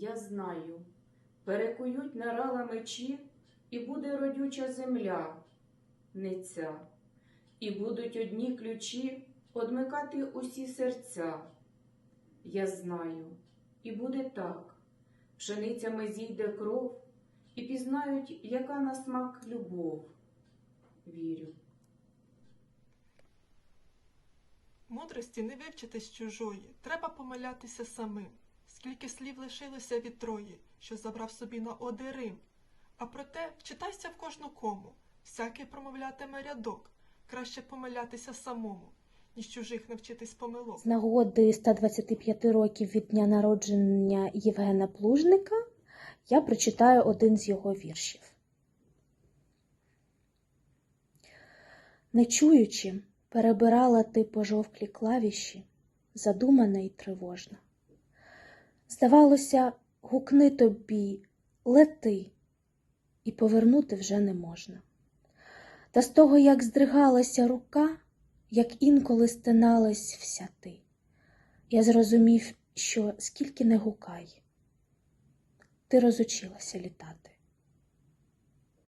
Я знаю, перекують на рала мечі, і буде родюча земля, не ця, і будуть одні ключі одмикати усі серця. Я знаю, і буде так, пшеницями зійде кров, і пізнають, яка на смак любов. Вірю. Мудрості не вивчити з чужої, треба помилятися самим. Скільки слів лишилося від Трої, що забрав собі на оди. А проте вчитайся в кожну кому, всякий промовлятиме рядок, краще помилятися самому, ніж чужих навчитись помилок. З нагоди 125 років від дня народження Євгена Плужника я прочитаю один з його віршів. Не чуючи, перебирала ти пожовклі клавіші, задумана й тривожна. Здавалося, гукни тобі, лети, і повернути вже не можна. Та з того, як здригалася рука, як інколи стиналась вся ти, я зрозумів, що скільки не гукай, ти розучилася літати.